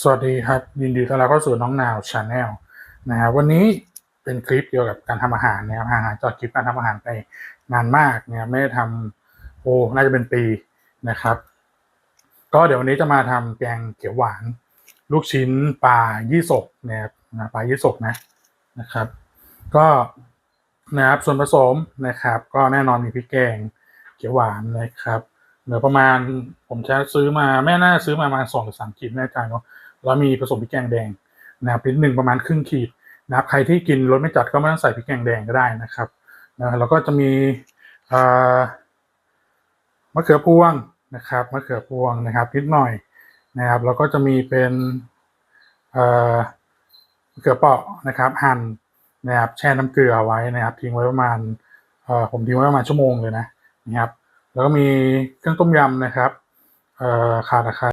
สวัสดีครับ ยินดีต้อนรับเข้าสู่น้องนาวชาแนลนะครับวันนี้เป็นคลิปเกี่ยวกับการทำอาหารนะครับห่างหายจากคลิปการทำอาหารไปนานมากนะครับไม่ได้ทำโอ้น่าจะเป็นปีนะครับ ก็เดี๋ยววันนี้จะมาทำแกงเขียวหวาน ลูกชิ้นปลายี่สกนะครับปลายี่สกนะนะครับ ก็นะครับส่วนผสมนะครับ ก็แน่นอนมีพริกแกงเขียวหวานนะครับ เหลือประมาณผมจะซื้อมาแม่น่าซื้อมาประมาณสองหรือสามขีดไม่แน่ใจเนาะแล้วมีผสมพริกแกงแดงนะครับนิดหนึ่งประมาณครึ่งขีดนะครับใครที่กินรสไม่จัดก็ไม่ต้องใส่พริกแกงแดงก็ได้นะครับนะแล้วก็จะมีมะเขือพวงนะครับมะเขือพวงนะครับนิดหน่อยนะครับ แล้วก็จะมีเป็นมะเขือเปาะนะครับ หั่นนะครับแช่น้ำเกลือไว้นะครับ ทิ้งไว้ประมาณผมทิ้งไว้ประมาณชั่วโมงเลยนะนะครับ แล้วก็มีเครื่องต้มยำนะครับเอ่อขาดราคร้